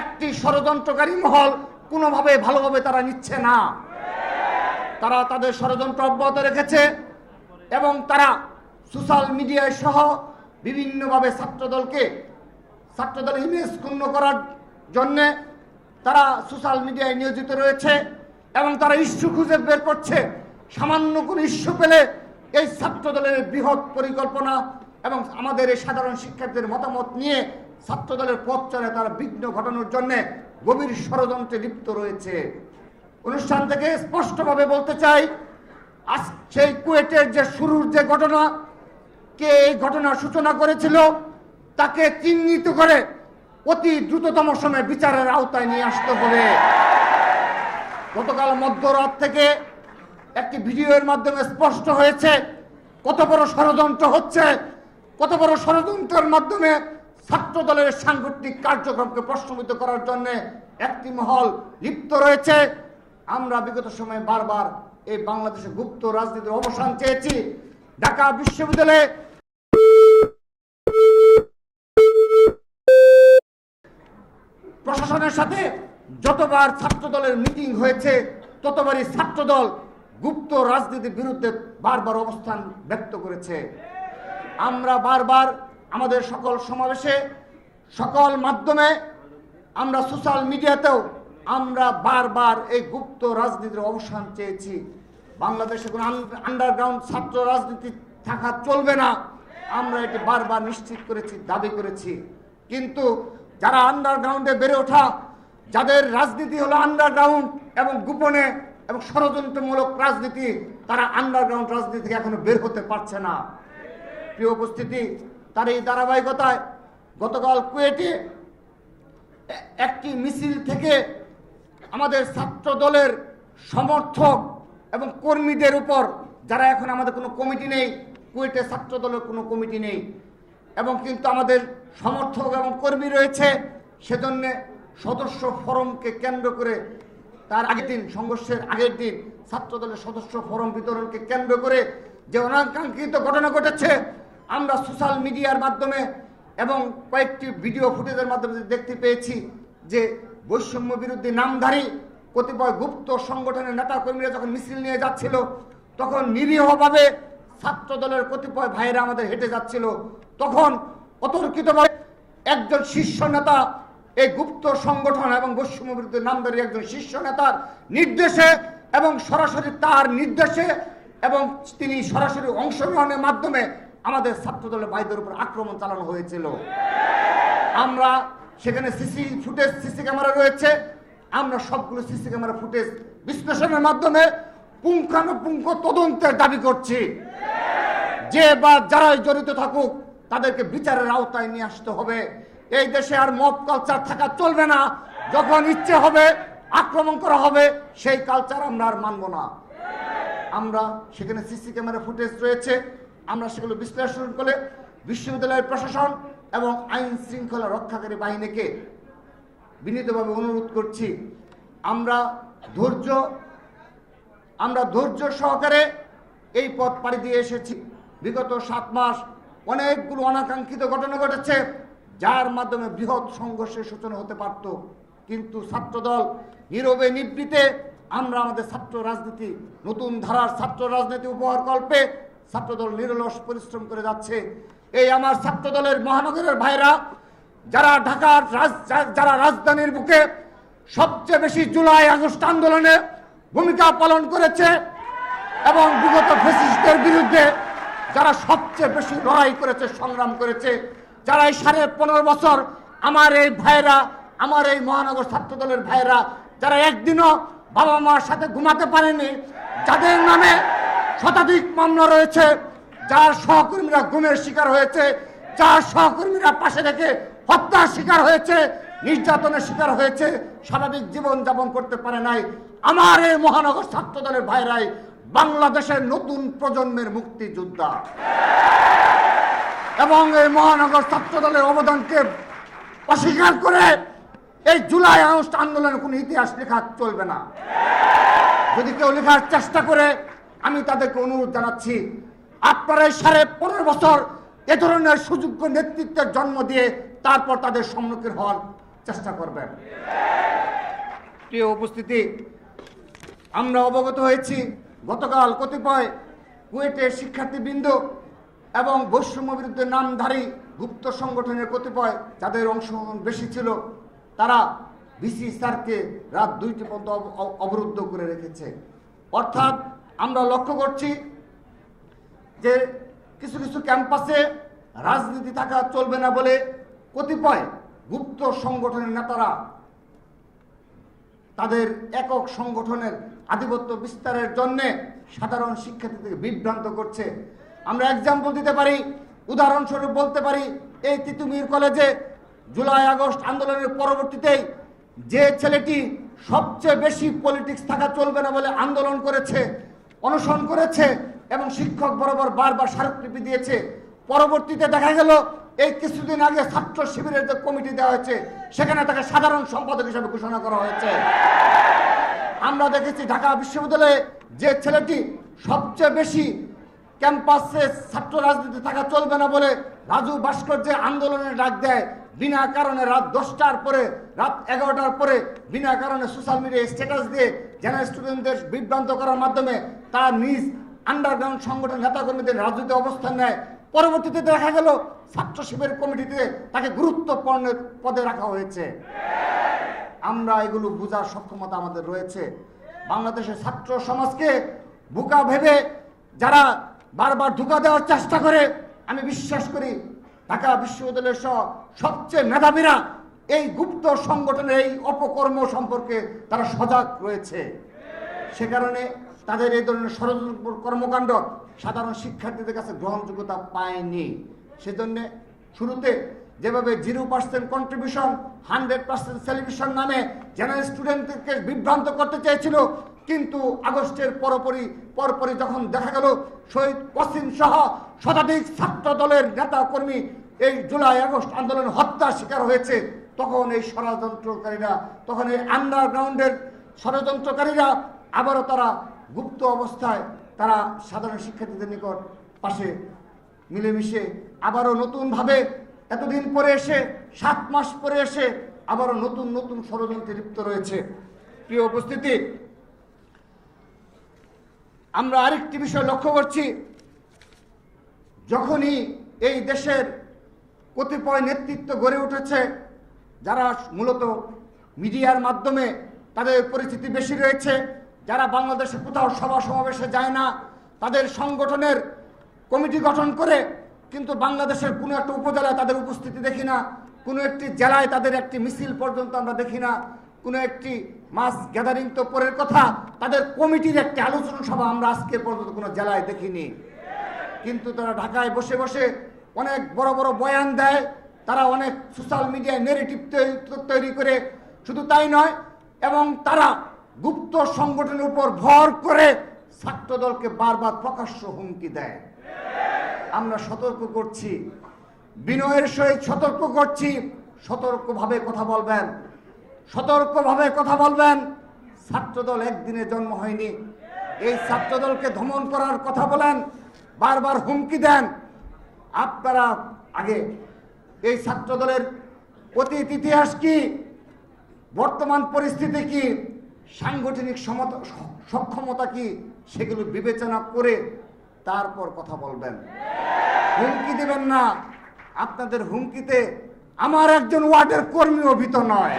একটি ষড়যন্ত্রকারী মহল কোনোভাবে ভালোভাবে তারা নিচ্ছে না। তারা তাদের ষড়যন্ত্র অব্যাহত রেখেছে এবং তারা সোশ্যাল মিডিয়ায় সহ বিভিন্নভাবে ছাত্রদলকে, ছাত্রদল ইমেজ ক্ষুণ্ণ করার জন্যে তারা সোশ্যাল মিডিয়ায় নিয়োজিত রয়েছে এবং তারা ইস্যু খুঁজে বের করছে। সামান্য কোনো ইস্যু পেলে এই ছাত্রদলের বৃহৎ পরিকল্পনা এবং আমাদের এই সাধারণ শিক্ষার্থীদের মতামত নিয়ে ছাত্রদলের পথ চলে তারা বিঘ্ন ঘটানোর জন্যে গভীর ষড়যন্ত্রে লিপ্ত রয়েছে। অনুষ্ঠান থেকে স্পষ্টভাবে বলতে চাই, আজ সেই কুয়েটের যে শুরুর যে ঘটনা, কে এই ঘটনার সূচনা করেছিল, তাকে চিহ্নিত করে অতি দ্রুততম সময়ে বিচারের আওতায় নিয়ে আসতে হবে। গতকাল মধ্যরাত থেকে একটি ভিডিওর মাধ্যমে স্পষ্ট হয়েছে, কত বড় ষড়যন্ত্র হচ্ছে, কত বড় ষড়যন্ত্রের মাধ্যমে ছাত্র দলের সাংগঠনিক কার্যক্রমকে প্রশ্নবিত করার জন্য একটি মহল লিপ্ত রয়েছে। আমরা বিগত সময়ে বারবার এই বাংলাদেশে গুপ্ত রাজনীতির অবসান চেয়েছি। ঢাকা বিশ্ববিদ্যালয়ে প্রশাসনের সাথে যতবার ছাত্র দলের মিটিং হয়েছে, ততবারই ছাত্রদল গুপ্ত রাজনীতির বিরুদ্ধে বারবার অবস্থান ব্যক্ত করেছে। আমরা বারবার আমাদের সকল সমাবেশে, সকল মাধ্যমে আমরা সোশ্যাল মিডিয়াতেও আমরা বারবার এই গুপ্ত রাজনীতির অবসান চেয়েছি। বাংলাদেশে কোনো আন্ডারগ্রাউন্ড ছাত্র রাজনীতি থাকা চলবে না। আমরা এটি বারবার নিশ্চিত করেছি, দাবি করেছি। কিন্তু যারা আন্ডারগ্রাউন্ডে বেড়ে ওঠা, যাদের রাজনীতি হলো আন্ডারগ্রাউন্ড এবং গোপনে এবং ষড়যন্ত্রমূলক রাজনীতি, তারা আন্ডারগ্রাউন্ড রাজনীতি থেকে এখনও বের হতে পারছে না। প্রিয় উপস্থিতি তার এই ধারাবাহিকতায় গতকাল কুয়েটে একটি মিছিল থেকে আমাদের ছাত্র দলের সমর্থক এবং কর্মীদের উপর, যারা এখন আমাদের কোনো কমিটি নেই, কুয়েটে ছাত্র দলের কোনো কমিটি নেই, এবং কিন্তু আমাদের সমর্থক এবং কর্মী রয়েছে, সেজন্যে সদস্য ফরমকে কেন্দ্র করে তার আগের দিন, সংঘর্ষের আগের দিন ছাত্র দলের সদস্য ফরম বিতরণকে কেন্দ্র করে যে অনাকাঙ্ক্ষিত ঘটনা ঘটেছে আমরা সোশ্যাল মিডিয়ার মাধ্যমে এবং কয়েকটি ভিডিও ফুটেজের মাধ্যমে দেখতে পেয়েছি যে বৈষম্য বিরোধী নামধারী কতিপয় গুপ্ত সংগঠনের নেতা কর্মীরা যখন মিছিল নিয়ে যাচ্ছিল, তখন নিরীহভাবে ছাত্র দলের কতিপয় ভাইয়েরা আমাদের হেঁটে যাচ্ছিল। তখন অতর্কিতভাবে একজন শীর্ষ নেতা, এই গুপ্ত সংগঠন এবং বৈষম্য বিরুদ্ধে নামধারী একজন শীর্ষ নেতার নির্দেশে এবং সরাসরি তার নির্দেশে এবং তিনি সরাসরি অংশগ্রহণের মাধ্যমে আমাদের ছাত্র দলের ভাইদের উপর আক্রমণ চালানো হয়েছিল। আমরা সেখানে সিসি ফুটেজ, সিসি ক্যামেরা রয়েছে। আমরা সবগুলো সিসি ক্যামেরা ফুটেজ বিশ্লেষণের মাধ্যমে পুঙ্খানুপুঙ্খ তদন্তের দাবি করছি। যে বা যারাই জড়িত থাকুক, তাদেরকে বিচারের আওতায় নিয়ে আসতে হবে। এই দেশে আর মব কালচার থাকা চলবে না। যখন ইচ্ছে হবে আক্রমণ করা হবে, সেই কালচার আমরা আর মানব না। আমরা সেখানে সিসি ক্যামেরা ফুটেজ রয়েছে। আমরা সেগুলো বিশ্লেষণ করে বিশ্ববিদ্যালয়ের প্রশাসন এবং আইন শৃঙ্খলা রক্ষাকারী বাহিনীকে বিনীতভাবে অনুরোধ করছি, আমরা ধৈর্য আমরা ধৈর্য সহকারে এই পথ পাড়ি দিয়ে এসেছি। বিগত সাত মাস অনেকগুলো অনাকাঙ্ক্ষিত ঘটনা ঘটেছে, যার মাধ্যমে বৃহৎ সংঘর্ষের সূচনা হতে পারত। কিন্তু ছাত্রদল নীরবে নিবৃতে আমরা আমাদের ছাত্র রাজনীতি, নতুন ধারার ছাত্র রাজনীতি উপহার কল্পে ছাত্রদল নিরলস পরিশ্রম করে যাচ্ছে। এই আমার ছাত্রদলের মহানগরের ভাইরা, যারা ঢাকার যারা রাজধানীর বুকে সবচেয়ে বেশি জুলাই আগস্ট আন্দোলনে ভূমিকা পালন করেছে এবং বিগত ফেসিস্টদের বিরুদ্ধে যারা সবচেয়ে বেশি লড়াই করেছে, সংগ্রাম করেছে, যারা এই সাড়ে পনেরো বছর আমার এই ভাইরা, আমার এই মহানগর ছাত্র দলের ভাইরা, যারা একদিনও বাবা মার সাথে ঘুমাতে পারেনি, যাদের নামে শতাধিক মামলা রয়েছে, যার সহকর্মীরা গুমের শিকার হয়েছে, যার সহকর্মীরা পাশে থেকে হত্যার শিকার হয়েছে, নির্যাতনের শিকার হয়েছে, স্বাভাবিক জীবন যাপন করতে পারে নাই। আমার এই মহানগর ছাত্র দলের ভাইরাই বাংলাদেশের নতুন প্রজন্মের মুক্তিযোদ্ধা। এবং এই মহানগর ছাত্র দলের অবদানকে অস্বীকার করে এই জুলাই আগস্ট আন্দোলনের কোনো ইতিহাস লেখা চলবে না। যদি কেউ লেখার চেষ্টা করে আমি তাদেরকে অনুরোধ জানাচ্ছি, আপনারা সাড়ে পনেরো বছর এ ধরনের সুযোগ্য নেতৃত্বের জন্ম দিয়ে তারপর তাদের সম্মুখীন হওয়ার চেষ্টা করবেন। প্রিয় উপস্থিতি, আমরা অবগত হয়েছি, গতকাল কতিপয় কুয়েটের শিক্ষার্থীবৃন্দ এবং বৈষম্য বিরুদ্ধে নামধারী গুপ্ত সংগঠনের কতিপয় যাদের অংশগ্রহণ বেশি ছিল, তারা বিসি স্যারকে রাত দুইটি পর্যন্ত অব- অব- অবরুদ্ধ করে রেখেছে। অর্থাৎ আমরা লক্ষ্য করছি যে কিছু কিছু ক্যাম্পাসে রাজনীতি থাকা চলবে না বলে কতিপয় গুপ্ত সংগঠনের নেতারা তাদের একক সংগঠনের আধিপত্য বিস্তারের জন্য সাধারণ শিক্ষার্থীদেরকে বিভ্রান্ত করছে। আমরা এক্সাম্পল দিতে পারি, উদাহরণস্বরূপ বলতে পারি, এই তিতুমির কলেজে জুলাই আগস্ট আন্দোলনের পরবর্তীতেই যে ছেলেটি সবচেয়ে বেশি পলিটিক্স থাকা চলবে না বলে আন্দোলন করেছে অনশন করেছে এবং শিক্ষক বরাবর বারবার স্মারকলিপি দিয়েছে। পরবর্তীতে দেখা গেল, এই কিছুদিন আগে ছাত্র শিবিরের যে কমিটি দেওয়া হয়েছে, সেখানে তাকে সাধারণ সম্পাদক হিসেবে ঘোষণা করা হয়েছে। আমরা দেখেছি ঢাকা বিশ্ববিদ্যালয়ে যে ছেলেটি সবচেয়ে বেশি ক্যাম্পাসে ছাত্র রাজনীতি থাকা চলবে না বলে রাজু ভাস্কর্যে আন্দোলনের ডাক দেয় বিনা কারণে রাত দশটার পরে, রাত এগারোটার পরে, বিনা কারণে সোশ্যাল মিডিয়ায় স্ট্যাটাস দিয়ে যেন স্টুডেন্টদের বিভ্রান্ত করার মাধ্যমে তার নিজ আন্ডারগ্রাউন্ড সংগঠন নেতাকর্মীদের রাজনীতি অবস্থান নেয়। পরবর্তীতে দেখা গেল, ছাত্র শিবির কমিটিতে তাকে গুরুত্বপূর্ণ পদে রাখা হয়েছে। আমরা এগুলো বোঝার সক্ষমতা আমাদের রয়েছে। বাংলাদেশের ছাত্র সমাজকে বোকা ভেবে যারা বারবার ধোকা দেওয়ার চেষ্টা করে, আমি বিশ্বাস করি ঢাকা বিশ্ববিদ্যালয়ের সহ সবচেয়ে মেধাবীরা এই গুপ্ত সংগঠনের এই অপকর্ম সম্পর্কে তারা সজাগ রয়েছে। সে কারণে তাদের এই ধরনের ষড়যন্ত্র কর্মকাণ্ড সাধারণ শিক্ষার্থীদের কাছে গ্রহণযোগ্যতা পায়নি। সেজন্য শুরুতে যেভাবে zero percent contribution, hundred percent celebration নামে জেনারেল স্টুডেন্টদেরকে বিভ্রান্ত করতে চেয়েছিল কিন্তু আগস্টের পরপরই পরপরই যখন দেখা গেল, শহীদ ওয়াসিম সহ শতাধিক ছাত্র দলের নেতা কর্মী এই জুলাই আগস্ট আন্দোলন হত্যার শিকার হয়েছে, তখন এই ষড়যন্ত্রকারীরা, তখন এই আন্ডারগ্রাউন্ডের ষড়যন্ত্রকারীরা আবারও তারা গুপ্ত অবস্থায় তারা সাধারণ শিক্ষার্থীদের নিকট পাশে মিলেমিশে আবারও নতুনভাবে এতদিন পরে এসে, সাত মাস পরে এসে আবারও নতুন নতুন ষড়যন্ত্রে লিপ্ত রয়েছে। প্রিয় উপস্থিতি আমরা আরেকটি বিষয় লক্ষ্য করছি। যখনই এই দেশের কতিপয় নেতৃত্ব গড়ে উঠেছে, যারা মূলত মিডিয়ার মাধ্যমে তাদের পরিচিতি বেশি রয়েছে, যারা বাংলাদেশে কোথাও সভা সমাবেশে যায় না, তাদের সংগঠনের কমিটি গঠন করে কিন্তু বাংলাদেশের কোনো একটা উপজেলায় তাদের উপস্থিতি দেখি না, কোনো একটি জেলায় তাদের একটি মিছিল পর্যন্ত আমরা দেখি না। কোনো একটি মাস গ্যাদারিং তো পরের কথা, তাদের কমিটির একটি আলোচনা সভা আমরা আজকের পর্যন্ত কোনো জেলায় দেখিনি। কিন্তু তারা ঢাকায় বসে বসে অনেক বড় বড় বয়ান দেয়, তারা অনেক সোশ্যাল মিডিয়ায় নেগেটিভ তৈরি করে, শুধু তাই নয়, এবং তারা গুপ্ত সংগঠনের উপর ভর করে ছাত্রদলকে বারবার প্রকাশ্য হুমকি দেয়। আমরা সতর্ক করছি, বিনয়ের সহিত সতর্ক করছি, সতর্কভাবে কথা বলবেন। সতর্কভাবে কথা বলবেন। ছাত্রদল একদিনে জন্ম হয়নি। এই ছাত্রদলকে দমন করার কথা বলেন, বারবার হুমকি দেন। আপনারা আগে এই ছাত্রদলের অতীত ইতিহাস কি, বর্তমান পরিস্থিতি কি, সাংগঠনিক সক্ষমতা কি, সেগুলো বিবেচনা করে তারপর কথা বলবেন। হুমকি দিবেন না। আপনাদের হুমকিতে আমার একজন ওয়ার্ডের কর্মী অভিত নয়।